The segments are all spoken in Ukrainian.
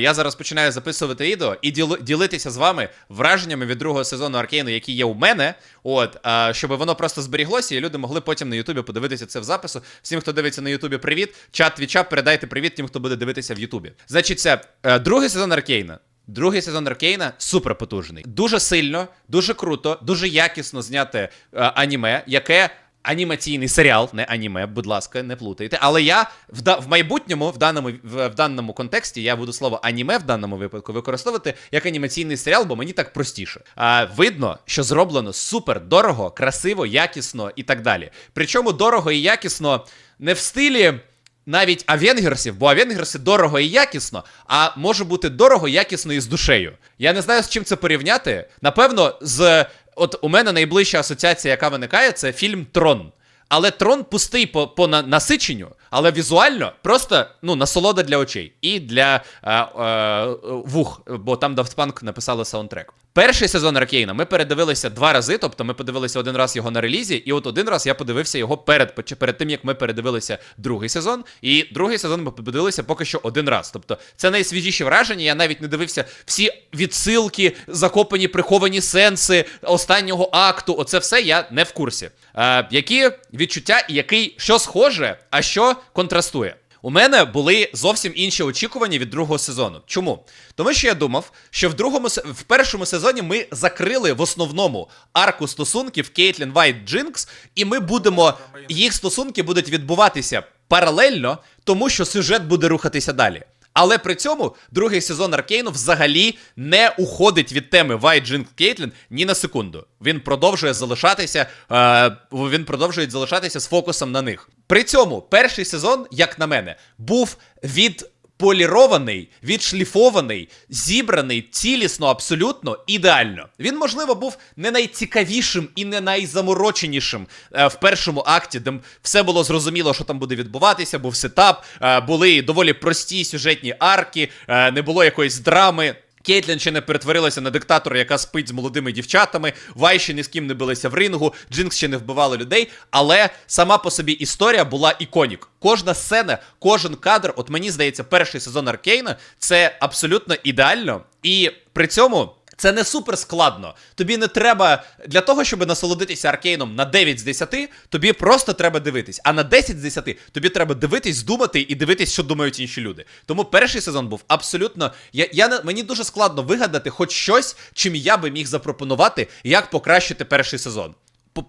Я зараз починаю записувати відео і діли- ділитися з вами враженнями від другого сезону Аркейну, які є у мене. От а, щоб воно просто зберіглося, і люди могли потім на Ютубі подивитися це в запису. Всім, хто дивиться на Ютубі, привіт. Чат Твіча, передайте привіт тим, хто буде дивитися в Ютубі. Значить, це е, другий сезон Аркейна. Другий сезон Аркейна супер потужний. Дуже сильно, дуже круто, дуже якісно зняте е, аніме, яке. Анімаційний серіал, не аніме, будь ласка, не плутайте. Але я в, в майбутньому, в даному, в, в даному контексті, я буду слово аніме в даному випадку використовувати як анімаційний серіал, бо мені так простіше. А, видно, що зроблено супер дорого, красиво, якісно і так далі. Причому дорого і якісно не в стилі навіть авенгерсів, бо авенгерси дорого і якісно, а може бути дорого, якісно і з душею. Я не знаю, з чим це порівняти. Напевно, з от у мене найближча асоціація, яка виникає, це фільм Трон. Але трон пустий по, по насиченню, але візуально просто ну, насолода для очей і для е, е, вух, бо там Daft Punk написали саундтрек. Перший сезон Аркейна ми передивилися два рази, тобто ми подивилися один раз його на релізі, і от один раз я подивився його перед, перед тим, як ми передивилися другий сезон. І другий сезон ми подивилися поки що один раз. Тобто це найсвіжіші враження. Я навіть не дивився всі відсилки, закопані, приховані сенси останнього акту. Оце все я не в курсі. Е, які відчуття і який що схоже, а що контрастує? У мене були зовсім інші очікування від другого сезону. Чому? Тому що я думав, що в другому в першому сезоні ми закрили в основному арку стосунків Кейтлін Вайт Джинкс, і ми будемо їх стосунки будуть відбуватися паралельно, тому що сюжет буде рухатися далі. Але при цьому другий сезон Аркейну взагалі не уходить від теми Вайт Джинк Кейтлін ні на секунду. Він продовжує залишатися, е, він продовжує залишатися з фокусом на них. При цьому перший сезон, як на мене, був відполірований, відшліфований, зібраний цілісно, абсолютно ідеально. Він, можливо, був не найцікавішим і не найзамороченішим е, в першому акті, де все було зрозуміло, що там буде відбуватися, був сетап, е, були доволі прості сюжетні арки, е, не було якоїсь драми. Кейтлін ще не перетворилася на диктатора, яка спить з молодими дівчатами. Вай ще ні з ким не билися в рингу, Джинкс ще не вбивали людей. Але сама по собі історія була іконік. Кожна сцена, кожен кадр, от мені здається, перший сезон Аркейна це абсолютно ідеально. І при цьому. Це не супер складно. Тобі не треба для того, щоб насолодитися аркейном на 9 з 10, тобі просто треба дивитись. А на 10 з 10 тобі треба дивитись, думати і дивитись, що думають інші люди. Тому перший сезон був абсолютно. Я, я мені дуже складно вигадати хоч щось, чим я би міг запропонувати, як покращити перший сезон.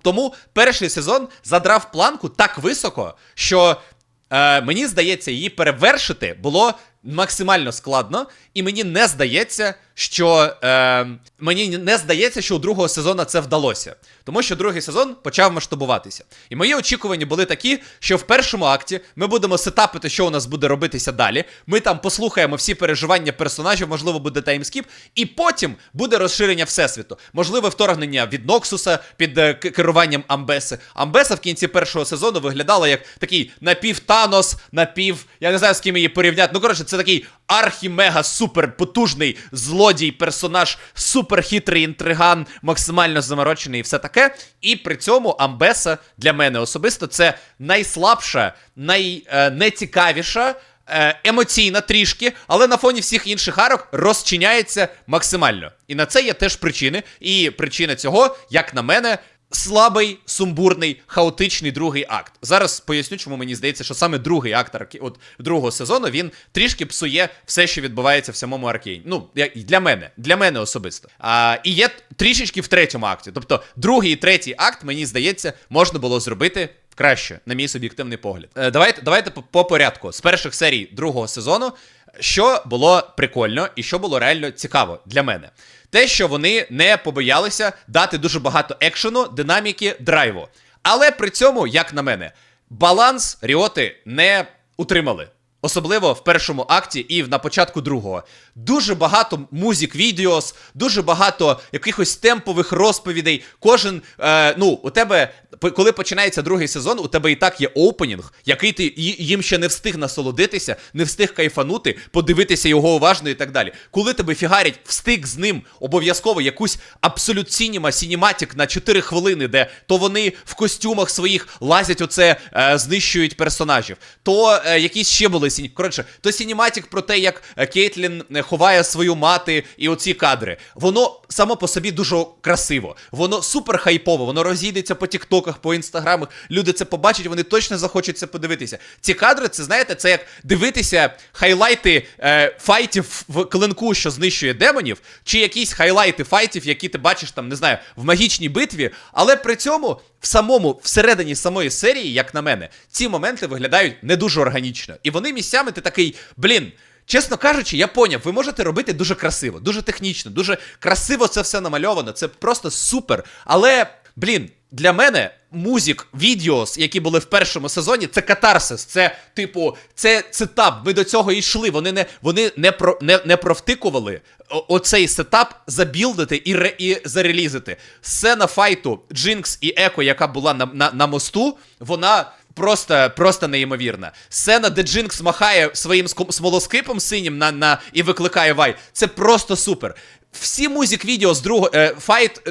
Тому перший сезон задрав планку так високо, що е, мені здається, її перевершити було максимально складно, і мені не здається, що е, мені не здається, що у другого сезону це вдалося. Тому що другий сезон почав масштабуватися. І мої очікування були такі, що в першому акті ми будемо сетапити, що у нас буде робитися далі. Ми там послухаємо всі переживання персонажів, можливо, буде таймскіп, і потім буде розширення всесвіту. Можливе вторгнення від Ноксуса під е, керуванням Амбеси. Амбеса в кінці першого сезону виглядала як такий напів Танос, напів. Я не знаю, з ким її порівняти. Ну, коротше, це такий архі-мега супер потужний злодій, персонаж, супер хитрий інтриган, максимально заморочений і все таке. І при цьому Амбеса для мене особисто це найслабша, найнецікавіша. е, Емоційна трішки, але на фоні всіх інших арок розчиняється максимально. І на це є теж причини. І причина цього, як на мене, слабий, сумбурний, хаотичний другий акт. Зараз поясню, чому мені здається, що саме другий акт арки... от, другого сезону він трішки псує все, що відбувається в самому аркейні. Ну, для мене, для мене особисто. А, і є трішечки в третьому акті. Тобто, другий і третій акт, мені здається, можна було зробити. Краще, на мій суб'єктивний погляд. Е, давайте, давайте по порядку. З перших серій другого сезону, що було прикольно і що було реально цікаво для мене. Те, що вони не побоялися дати дуже багато екшену, динаміки, драйву. Але при цьому, як на мене, баланс Ріоти не утримали. Особливо в першому акті і на початку другого. Дуже багато музик відеос, дуже багато якихось темпових розповідей. Кожен, е, ну, у тебе коли починається другий сезон, у тебе і так є опенінг, який ти їм ще не встиг насолодитися, не встиг кайфанути, подивитися його уважно і так далі. Коли тебе фігарять, встиг з ним обов'язково якусь абсолют сініма, сініматік на 4 хвилини, де то вони в костюмах своїх лазять оце, е, знищують персонажів, то е, якісь ще були сіні. Коротше, то сініматік про те, як е, Кейтлін е, ховає свою мати і оці кадри. Воно само по собі дуже красиво, воно супер хайпово, воно розійдеться по тіктоках, по інстаграмах. Люди це побачать, вони точно захочуть це подивитися. Ці кадри, це знаєте, це як дивитися хайлайти е, файтів в клинку, що знищує демонів, чи якісь хайлайти файтів, які ти бачиш там, не знаю, в магічній битві, але при цьому. В самому всередині самої серії, як на мене, ці моменти виглядають не дуже органічно. І вони місцями ти такий, блін, Чесно кажучи, я поняв, ви можете робити дуже красиво, дуже технічно, дуже красиво це все намальовано. Це просто супер. Але, блін, для мене музик, відеос, які були в першому сезоні, це катарсис. Це, типу, це сетап. Ми до цього йшли. Вони не вони не про не, не провтикували оцей сетап забілдити і ре, і зарелізити. Сцена файту Джинкс і Еко, яка була на, на, на мосту, вона. Просто, просто неймовірна. Сцена, де Джинкс махає своїм ск- смолоскипом синім на, на, і викликає вай. Це просто супер. Всі музик відео з другого е, файт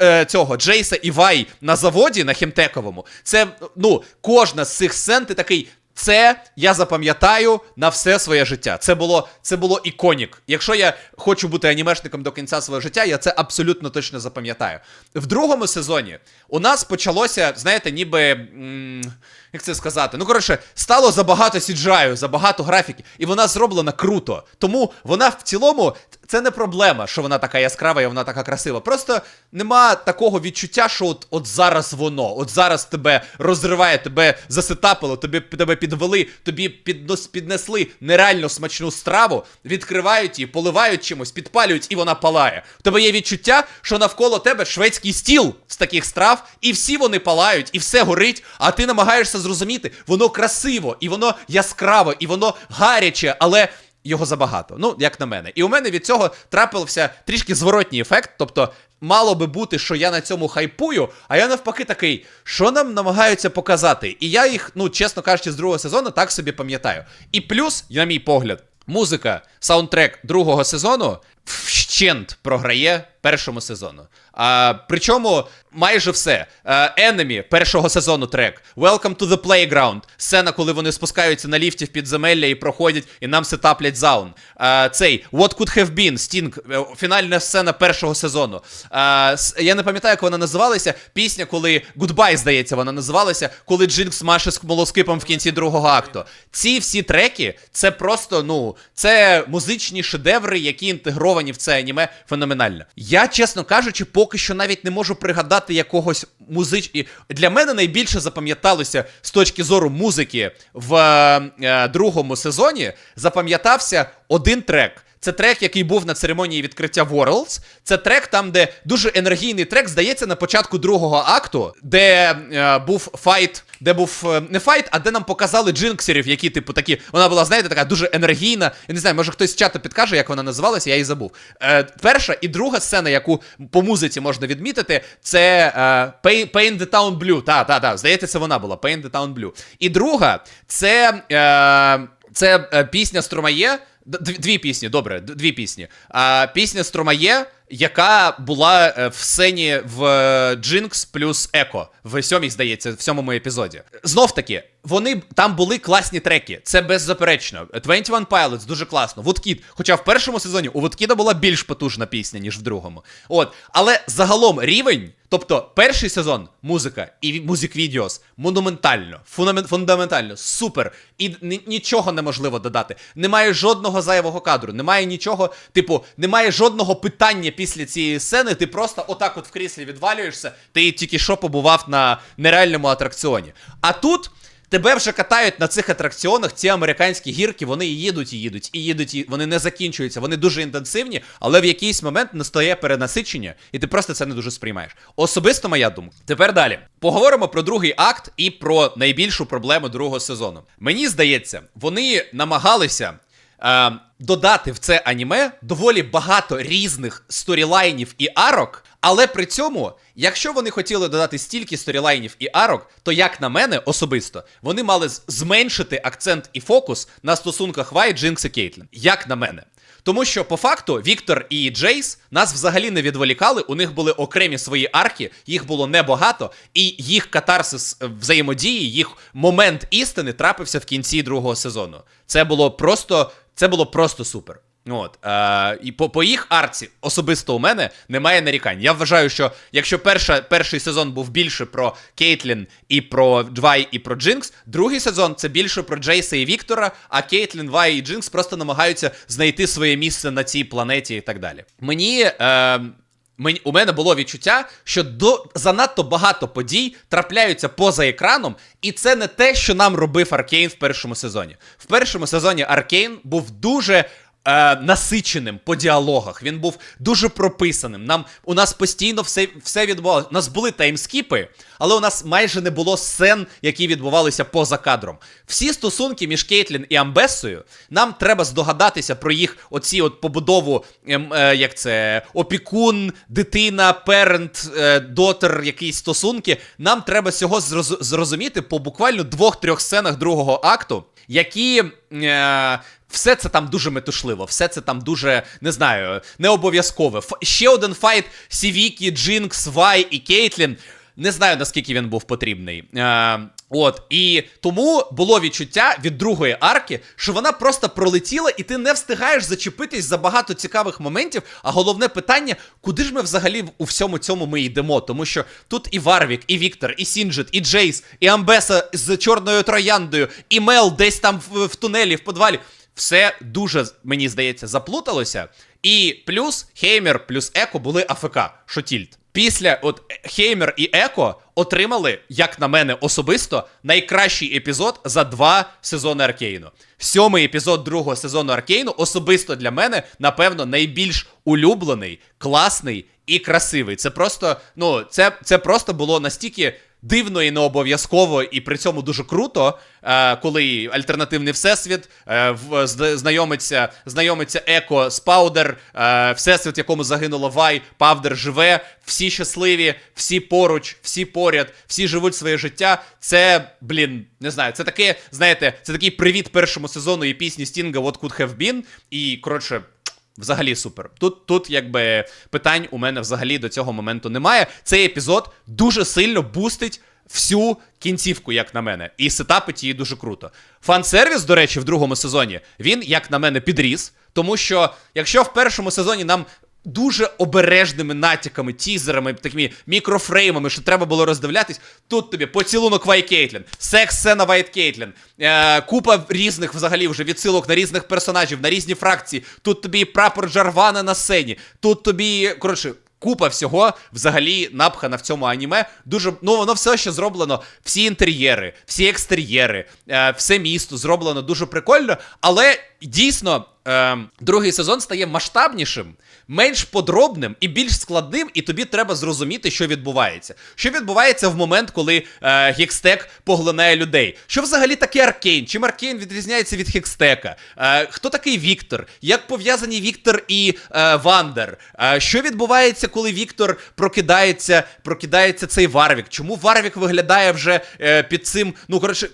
е, е, цього Джейса і Вай на заводі на хімтековому. Це ну кожна з цих сцен ти такий. Це я запам'ятаю на все своє життя. Це було це було іконік. Якщо я хочу бути анімешником до кінця свого життя, я це абсолютно точно запам'ятаю. В другому сезоні у нас почалося, знаєте, ніби. як це сказати? Ну, коротше, стало забагато сіджаю, забагато графіки, і вона зроблена круто. Тому вона в цілому це не проблема, що вона така яскрава і вона така красива. Просто нема такого відчуття, що от, от зараз воно, от зараз тебе розриває, тебе засетапило, тобі тебе підвели, тобі піднос, піднесли нереально смачну страву, відкривають її, поливають чимось, підпалюють, і вона палає. У тебе є відчуття, що навколо тебе шведський стіл з таких страв, і всі вони палають, і все горить, а ти намагаєшся зрозуміти, воно красиво, і воно яскраво, і воно гаряче, але. Його забагато, ну як на мене. І у мене від цього трапився трішки зворотній ефект. Тобто, мало би бути, що я на цьому хайпую, а я навпаки такий, що нам намагаються показати. І я їх, ну чесно кажучи, з другого сезону так собі пам'ятаю. І плюс, на мій погляд, музика, саундтрек другого сезону вщент програє першому сезону. А, причому майже все. Enemy першого сезону трек. Welcome to the Playground. Сцена, коли вони спускаються на ліфті в підземелля і проходять, і нам сетаплять заун. А, цей What Could Have Been, Sting, е, фінальна сцена першого сезону. А, с- я не пам'ятаю, як вона називалася. Пісня, коли Goodbye, здається, вона називалася, коли Джинкс маше з молоскипом в кінці другого акту. Ці всі треки, це просто, ну, це музичні шедеври, які інтегровані в це аніме феноменально. Я, чесно кажучи, поки що навіть не можу пригадати якогось музич... Для мене найбільше запам'яталося з точки зору музики в е, другому сезоні. Запам'ятався один трек. Це трек, який був на церемонії відкриття Worlds. Це трек там, де дуже енергійний трек, здається, на початку другого акту, де е, був файт, де був е, не файт, а де нам показали джинксерів, які, типу, такі. Вона була, знаєте, така дуже енергійна. Я не знаю, може хтось з чату підкаже, як вона називалася, я її забув. Е, перша і друга сцена, яку по музиці можна відмітити, це е, Pain, the Town Blue. Та, та, та, здається, це вона була. Pain the Town Blue. І друга це. Е, це е, пісня Стромає. Дві пісні, добре, дві пісні. А, пісня Стромає, яка була е, в сцені в е, Джинкс плюс Еко в сьомій, здається, в сьомому епізоді. Знов таки, вони там були класні треки. Це беззаперечно. 21 Pilots дуже класно. Woodkid, хоча в першому сезоні у Woodkid була більш потужна пісня, ніж в другому. От, але загалом рівень. Тобто, перший сезон музика і музик відеос монументально, фундаментально, супер. І нічого неможливо додати. Немає жодного зайвого кадру, немає нічого, типу, немає жодного питання після цієї сцени. Ти просто отак от в кріслі відвалюєшся, ти тільки що побував на нереальному атракціоні. А тут. Тебе вже катають на цих атракціонах, ці американські гірки, вони і їдуть і їдуть, і їдуть, і вони не закінчуються, вони дуже інтенсивні, але в якийсь момент настає перенасичення, і ти просто це не дуже сприймаєш. Особисто моя думка. Тепер далі. Поговоримо про другий акт і про найбільшу проблему другого сезону. Мені здається, вони намагалися. Е, додати в це аніме доволі багато різних сторілайнів і арок. Але при цьому, якщо вони хотіли додати стільки сторілайнів і арок, то як на мене особисто, вони мали зменшити акцент і фокус на стосунках Вай, Джинкс і Кейтлін. Як на мене. Тому що по факту Віктор і Джейс нас взагалі не відволікали. У них були окремі свої арки, їх було небагато, і їх катарсис е, взаємодії, їх момент істини трапився в кінці другого сезону. Це було просто, це було просто супер. От е, і по, по їх арці особисто у мене немає нарікань. Я вважаю, що якщо перша, перший сезон був більше про Кейтлін і про Двай і про Джинкс, другий сезон це більше про Джейса і Віктора, а Кейтлін, Вай і Джинкс просто намагаються знайти своє місце на цій планеті і так далі. Мені. Е, Мені у мене було відчуття, що до занадто багато подій трапляються поза екраном, і це не те, що нам робив Аркейн в першому сезоні. В першому сезоні Аркейн був дуже. Е, насиченим по діалогах, він був дуже прописаним. Нам у нас постійно все все відбувалося. У нас були таймскіпи, але у нас майже не було сцен, які відбувалися поза кадром. Всі стосунки між Кейтлін і Амбесою, нам треба здогадатися про їх оці от побудову, ем, е, як це опікун, дитина, перент, е, дотер, якісь стосунки. Нам треба цього зроз- зрозуміти по буквально двох-трьох сценах другого акту, які. Е, все це там дуже метушливо, все це там дуже, не знаю, не обов'язкове. Ще один файт Сівікі, Джинкс, Вай і Кейтлін. Не знаю, наскільки він був потрібний. Е, от, і тому було відчуття від другої арки, що вона просто пролетіла, і ти не встигаєш зачепитись за багато цікавих моментів. А головне питання, куди ж ми взагалі у всьому цьому ми йдемо? Тому що тут і Варвік, і Віктор, і Сінджит, і Джейс, і Амбеса з чорною трояндою, і Мел десь там в, в тунелі, в подвалі. Все дуже, мені здається, заплуталося. І плюс Хеймер плюс Еко були АФК, що тільт. Після от Хеймер і Еко отримали, як на мене особисто, найкращий епізод за два сезони Аркейну. Сьомий епізод другого сезону Аркейну особисто для мене, напевно, найбільш улюблений, класний і красивий. Це просто, ну, це, це просто було настільки дивно і не обов'язково, і при цьому дуже круто, е, коли альтернативний всесвіт е, в, знайомиться, знайомиться Еко з Паудер, е, всесвіт, в якому загинула Вай, Павдер живе, всі щасливі, всі поруч, всі поряд, всі живуть своє життя. Це, блін, не знаю, це таке, знаєте, це такий привіт першому сезону і пісні Стінга What Could Have Been. І коротше. Взагалі супер. Тут, тут якби питань у мене взагалі до цього моменту немає. Цей епізод дуже сильно бустить всю кінцівку, як на мене, і сетапить її дуже круто. Фан-сервіс, до речі, в другому сезоні він, як на мене, підріс. Тому що якщо в першому сезоні нам дуже обережними натяками, тізерами, такими мікрофреймами, що треба було роздивлятись. Тут тобі поцілунок Вай Кейтлін, секс-сцена Вайт Кейтлін, е, купа різних взагалі вже відсилок на різних персонажів, на різні фракції. Тут тобі прапор Джарвана на сцені, тут тобі, коротше. Купа всього взагалі напхана в цьому аніме. Дуже ну воно все ще зроблено. Всі інтер'єри, всі екстер'єри, е, все місто зроблено дуже прикольно. Але дійсно е, другий сезон стає масштабнішим, менш подробним і більш складним, і тобі треба зрозуміти, що відбувається. Що відбувається в момент, коли е, Гікстек поглинає людей? Що взагалі таке Аркейн? Чим Аркейн відрізняється від Хікстека? Е, хто такий Віктор? Як пов'язані Віктор і е, Вандер? Е, що відбувається, коли Віктор прокидається, прокидається цей Варвік? Чому Варвік виглядає вже е, під цим? Ну, коротше,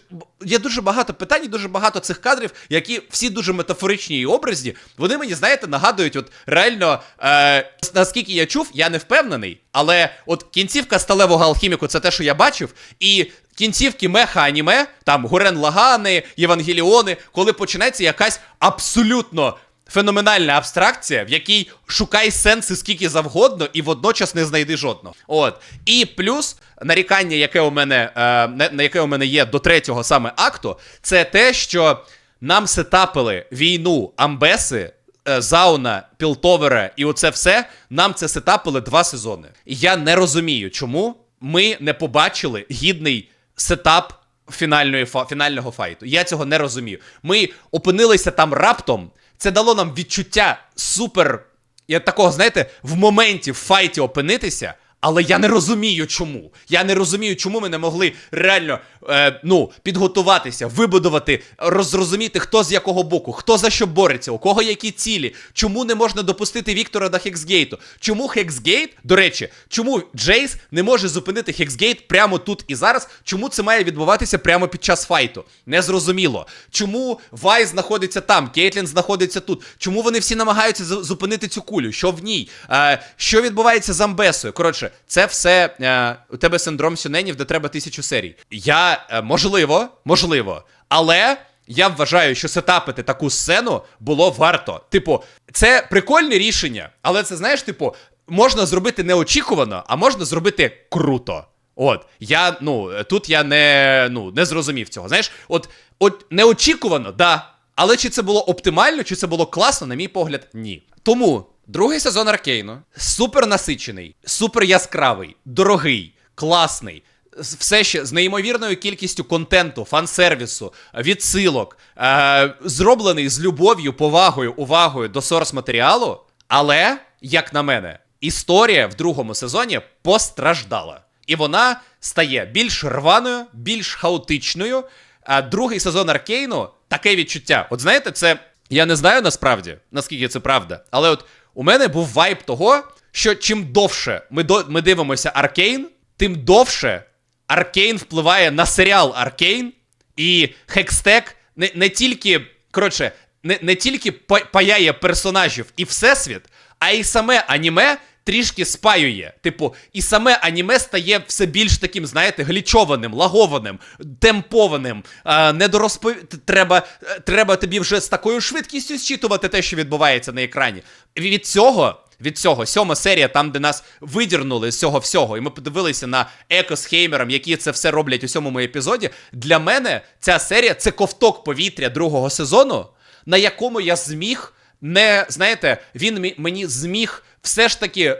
є дуже багато питань, і дуже багато цих кадрів, які всі дуже метафоричні і образні. Вони мені, знаєте, нагадують, от реально, е, наскільки я чув, я не впевнений, але от кінцівка сталевого алхіміку це те, що я бачив, і. Кінцівки меха аніме, там Гурен Лагани, Євангеліони, коли починається якась абсолютно феноменальна абстракція, в якій шукай сенси скільки завгодно і водночас не знайди жодного. От. І плюс нарікання, яке у мене, е, на, яке у мене є до третього саме акту, це те, що нам сетапили війну Амбеси. е, Зауна, Пілтовера і оце все нам це сетапили два сезони. І я не розумію, чому ми не побачили гідний сетап фінальної фінального файту. Я цього не розумію. Ми опинилися там раптом. Це дало нам відчуття супер. Я такого, знаєте, в моменті в файті опинитися, Але я не розумію, чому. Я не розумію, чому ми не могли реально е, ну, підготуватися, вибудувати, розрозуміти, хто з якого боку, хто за що бореться, у кого які цілі. Чому не можна допустити Віктора до Хексгейту? Чому Хексгейт, до речі, чому Джейс не може зупинити Хексгейт прямо тут і зараз? Чому це має відбуватися прямо під час файту? Незрозуміло. Чому Вай знаходиться там, Кейтлін знаходиться тут? Чому вони всі намагаються зупинити цю кулю? Що в ній? Е, що відбувається з Амбесою? Коротше, це все е, у тебе синдром Сюненів, де треба тисячу серій. Я е, можливо, можливо, але. Я вважаю, що сетапити таку сцену було варто. Типу, це прикольне рішення, але це знаєш, типу, можна зробити неочікувано, а можна зробити круто. От, я, ну, тут я не, ну, не зрозумів цього. Знаєш, от, от неочікувано, да. Але чи це було оптимально, чи це було класно, на мій погляд, ні. Тому другий сезон Аркейну супер насичений, супер яскравий, дорогий, класний. Все ще з неймовірною кількістю контенту, фан-сервісу, відсилок, е, зроблений з любов'ю, повагою, увагою до сорс матеріалу. Але, як на мене, історія в другому сезоні постраждала. І вона стає більш рваною, більш хаотичною. А другий сезон Аркейну таке відчуття. От знаєте, це я не знаю насправді, наскільки це правда, але от у мене був вайб того, що чим довше ми, до, ми дивимося Аркейн, тим довше Аркейн впливає на серіал Аркейн, і Хекстек не, не тільки, коротше, не, не тільки па- паяє персонажів і всесвіт, а й саме аніме трішки спаює. Типу, і саме аніме стає все більш таким, знаєте, глічованим, лагованим, темпованим. А, недорозпов... треба, е, треба тобі вже з такою швидкістю зчитувати те, що відбувається на екрані. Від цього. Від цього сьома серія, там, де нас видірнули з цього всього, і ми подивилися на Еко з Хеймером, які це все роблять у сьомому епізоді. Для мене ця серія це ковток повітря другого сезону, на якому я зміг не знаєте, він мені зміг все ж таки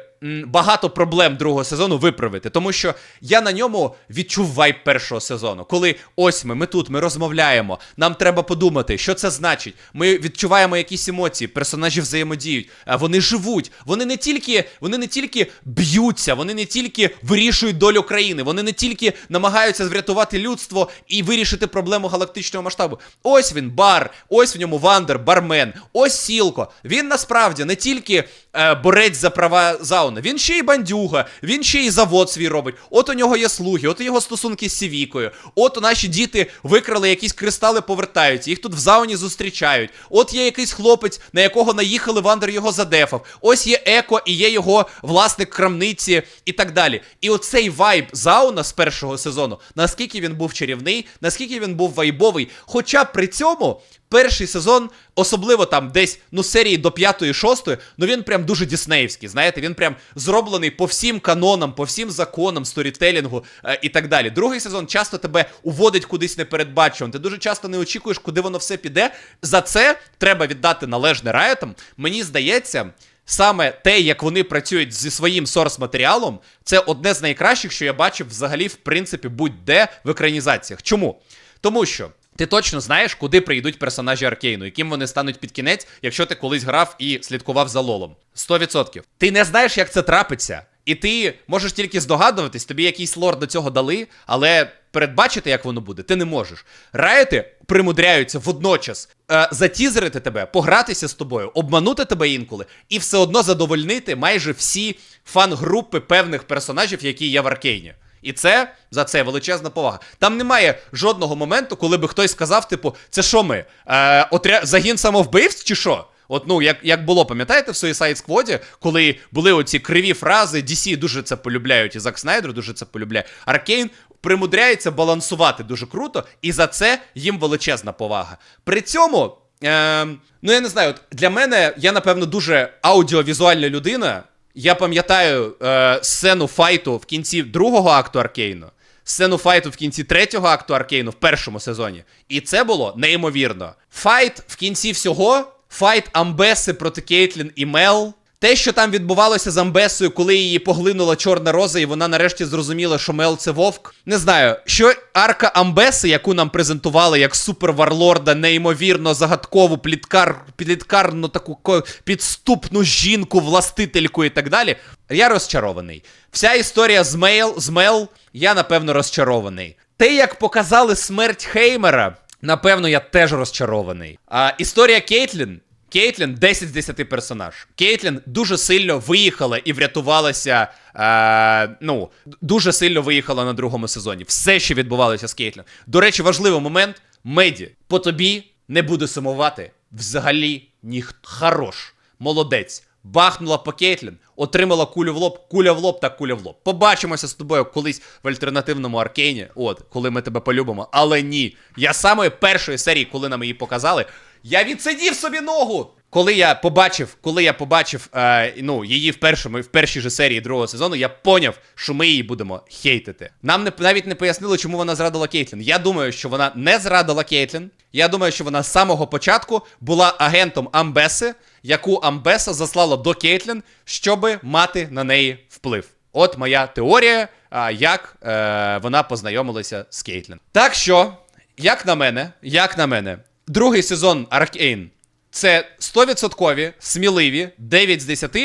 багато проблем другого сезону виправити, тому що я на ньому відчув вайб першого сезону. Коли ось ми, ми тут, ми розмовляємо, нам треба подумати, що це значить. Ми відчуваємо якісь емоції, персонажі взаємодіють, вони живуть. Вони не тільки, вони не тільки б'ються, вони не тільки вирішують долю країни, вони не тільки намагаються врятувати людство і вирішити проблему галактичного масштабу. Ось він, бар, ось в ньому Вандер, бармен, ось Сілко. Він насправді не тільки е, борець за права зауни, він ще й бандюга, він ще й завод свій робить. От у нього є слуги, от його стосунки з Сівікою. От наші діти викрали якісь кристали, повертаються, їх тут в зауні зустрічають. От є якийсь хлопець, на якого наїхали, Вандер його задефав. Ось є Еко і є його власник крамниці і так далі. І оцей вайб зауна з першого сезону, наскільки він був чарівний, наскільки він був вайбовий. Хоча при цьому перший сезон, особливо там десь ну серії до п'ятої, шостої, ну він прям дуже діснеївський. Знаєте, він прям зроблений по всім канонам, по всім законам сторітелінгу е, і так далі. Другий сезон часто тебе уводить кудись непередбачувано. Ти дуже часто не очікуєш, куди воно все піде. За це треба віддати належне Райотам. Мені здається. Саме те, як вони працюють зі своїм сорс-матеріалом, це одне з найкращих, що я бачив взагалі, в принципі, будь-де в екранізаціях. Чому? Тому що ти точно знаєш, куди прийдуть персонажі Аркейну, яким вони стануть під кінець, якщо ти колись грав і слідкував за лолом. 100%. Ти не знаєш, як це трапиться. І ти можеш тільки здогадуватись, тобі якийсь лор до цього дали, але передбачити, як воно буде, ти не можеш. Райоти примудряються водночас е, затізерити тебе, погратися з тобою, обманути тебе інколи, і все одно задовольнити майже всі фан-групи певних персонажів, які є в Аркейні. І це за це величезна повага. Там немає жодного моменту, коли би хтось сказав, типу, це що ми? Е, отря... Загін самовбивств чи що? От, ну, як, як було, пам'ятаєте, в Suicide Squad, коли були оці криві фрази, DC дуже це полюбляють, і Зак Снайдер дуже це полюбляє. Аркейн примудряється балансувати дуже круто, і за це їм величезна повага. При цьому, е, ну я не знаю, от для мене я, напевно, дуже аудіовізуальна людина. Я пам'ятаю е, сцену файту в кінці другого акту Аркейну, сцену файту в кінці третього акту Аркейну в першому сезоні. І це було неймовірно. Файт в кінці всього, файт Амбеси проти Кейтлін і Мел. Те, що там відбувалося з Амбесою, коли її поглинула чорна роза, і вона нарешті зрозуміла, що Мел це вовк. Не знаю, що арка Амбеси, яку нам презентували як суперварлорда, неймовірно загадкову пліткар, пліткарну таку підступну жінку, властительку і так далі. Я розчарований. Вся історія з Мейл, з Мел, я напевно розчарований. Те, як показали смерть Хеймера, напевно, я теж розчарований. А історія Кейтлін. Кейтлін 10 з 10 персонаж. Кейтлін дуже сильно виїхала і врятувалася. Е, ну, дуже сильно виїхала на другому сезоні. Все, що відбувалося з Кейтлін. До речі, важливий момент. Меді, по тобі не буду сумувати. Взагалі ніхто. Хорош. Молодець. Бахнула по Кейтлін, отримала кулю в лоб, куля в лоб та куля в лоб. Побачимося з тобою колись в альтернативному аркейні, от, коли ми тебе полюбимо. Але ні. Я з самої першої серії, коли нам її показали, я відсидів собі ногу. Коли я побачив, коли я побачив е, ну, її в першому в першій же серії другого сезону, я поняв, що ми її будемо хейтити. Нам не навіть не пояснили, чому вона зрадила Кейтлін. Я думаю, що вона не зрадила Кейтлін. Я думаю, що вона з самого початку була агентом Амбеси, яку Амбеса заслала до Кейтлін, щоби мати на неї вплив. От моя теорія, а, як е, вона познайомилася з Кейтлін. Так що, як на мене, як на мене, другий сезон Аркейн це 100% сміливі 9 з 10.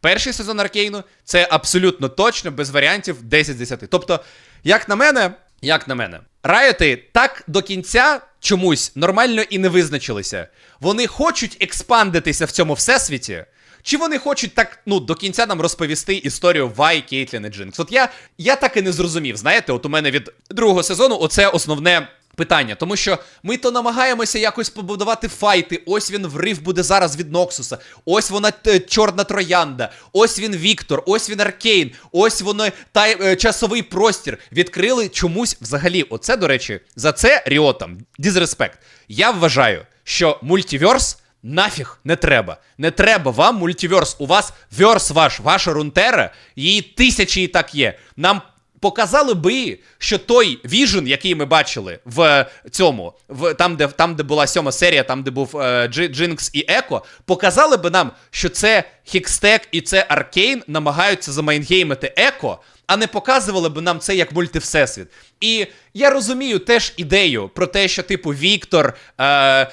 Перший сезон Аркейну це абсолютно точно, без варіантів 10 з 10. Тобто, як на мене, як на мене, Райоти так до кінця чомусь нормально і не визначилися. Вони хочуть експандитися в цьому всесвіті. Чи вони хочуть так ну до кінця нам розповісти історію Вай, Кейтлін і Джинкс? От я, я так і не зрозумів. Знаєте, от у мене від другого сезону оце основне питання, тому що ми то намагаємося якось побудувати файти. Ось він врив буде зараз від Ноксуса. Ось вона е, чорна троянда. Ось він Віктор, ось він Аркейн, ось воно та е, часовий простір. Відкрили чомусь взагалі. Оце, до речі, за це Ріотам. Дізреспект. Я вважаю, що мультиверс. Нафіг не треба. Не треба вам мультиверс. У вас верс ваш, ваша рунтера, її тисячі і так є. Нам показали би, що той віжен, який ми бачили в цьому, в там, де там, де була сьома серія, там, де був е, Джинкс і Еко, показали би нам, що це Хікстек і це Аркейн намагаються замайнгеймити Еко, а не показували би нам це як мультивсесвіт. І я розумію теж ідею про те, що, типу, Віктор, е, е,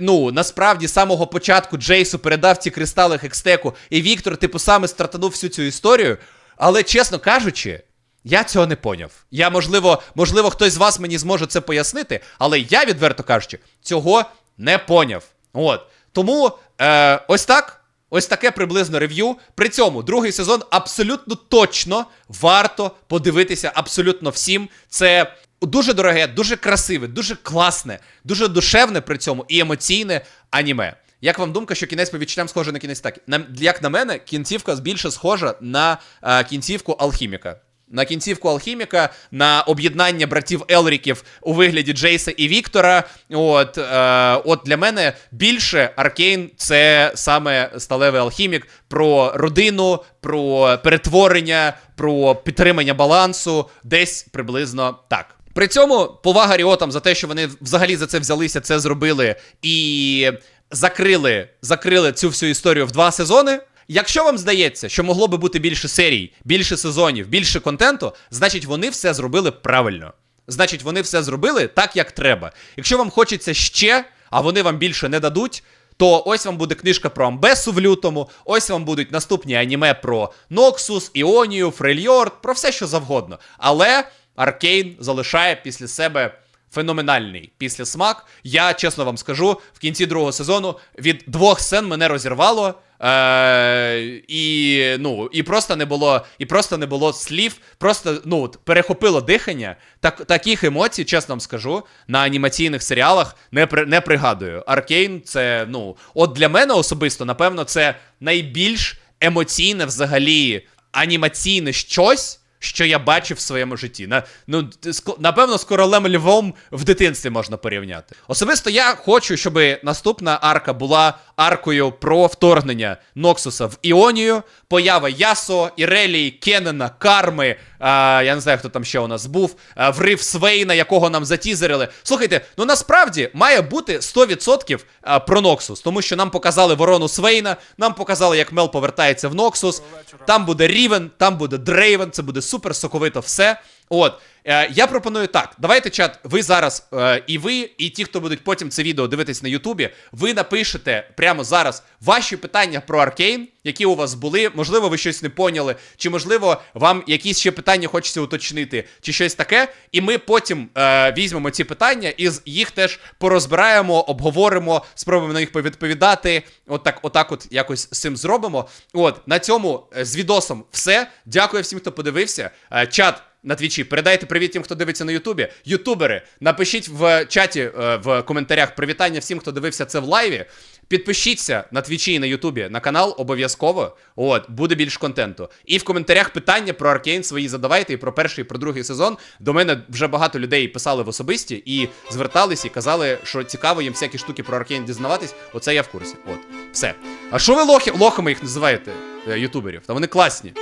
ну, насправді з самого початку Джейсу передав ці кристали Хекстеку, і Віктор, типу, саме стартанув всю цю історію. Але, чесно кажучи, я цього не поняв. Я, можливо, можливо, хтось з вас мені зможе це пояснити, але я, відверто кажучи, цього не поняв. От. Тому е, ось так. Ось таке приблизно рев'ю. При цьому другий сезон абсолютно точно варто подивитися абсолютно всім. Це дуже дороге, дуже красиве, дуже класне, дуже душевне при цьому і емоційне аніме. Як вам думка, що кінець по відчуттям схожий на кінець так? Як на мене, кінцівка більше схожа на е, кінцівку алхіміка. На кінцівку алхіміка, на об'єднання братів Елріків у вигляді Джейса і Віктора. От, е, от для мене більше Аркейн це саме сталевий алхімік про родину, про перетворення, про підтримання балансу, десь приблизно так. При цьому повага Ріотам за те, що вони взагалі за це взялися, це зробили і закрили, закрили цю всю історію в два сезони. Якщо вам здається, що могло би бути більше серій, більше сезонів, більше контенту, значить вони все зробили правильно. Значить, вони все зробили так, як треба. Якщо вам хочеться ще, а вони вам більше не дадуть, то ось вам буде книжка про Амбесу в лютому, ось вам будуть наступні аніме про Ноксус, Іонію, Фрельйорд, про все, що завгодно. Але Аркейн залишає після себе феноменальний після смак. Я чесно вам скажу, в кінці другого сезону від двох сцен мене розірвало. Е, і ну, і просто не було, і просто не було слів, просто ну, перехопило дихання. Так, таких емоцій, чесно вам скажу, на анімаційних серіалах не, при, не пригадую. Аркейн це, ну, от для мене особисто, напевно, це найбільш емоційне взагалі анімаційне щось що я бачив в своєму житті. На, ну, напевно, з королем Львом в дитинстві можна порівняти. Особисто я хочу, щоб наступна арка була аркою про вторгнення Ноксуса в Іонію, поява Ясо, Ірелії, Кеннена, Карми. А, я не знаю, хто там ще у нас був. А, врив Свейна, якого нам затізерили. Слухайте, ну насправді має бути 100% про Ноксус, тому що нам показали ворону Свейна, нам показали, як Мел повертається в Ноксус. Там буде Рівен, там буде Дрейвен, це буде супер соковито все. От. Е, я пропоную так. Давайте, чат, ви зараз, е, і ви, і ті, хто будуть потім це відео дивитись на Ютубі, ви напишете прямо зараз ваші питання про Аркейн, які у вас були. Можливо, ви щось не поняли, чи можливо вам якісь ще питання хочеться уточнити, чи щось таке. І ми потім е, візьмемо ці питання і їх теж порозбираємо, обговоримо, спробуємо на них повідповідати. Отак, отак, от якось з цим зробимо. От на цьому е, з відосом все. Дякую всім, хто подивився. Е, чат на твічі. Передайте привіт тим, хто дивиться на Ютубі. Ютубери, напишіть в чаті е, в коментарях привітання всім, хто дивився це в лайві. Підпишіться на твічі і на Ютубі на канал обов'язково. От, буде більш контенту. І в коментарях питання про Аркейн свої задавайте і про перший, і про другий сезон. До мене вже багато людей писали в особисті і звертались і казали, що цікаво їм всякі штуки про Аркейн дізнаватись. Оце я в курсі. От, все. А що ви лохи, лохами їх називаєте, е, ютуберів? Та вони класні.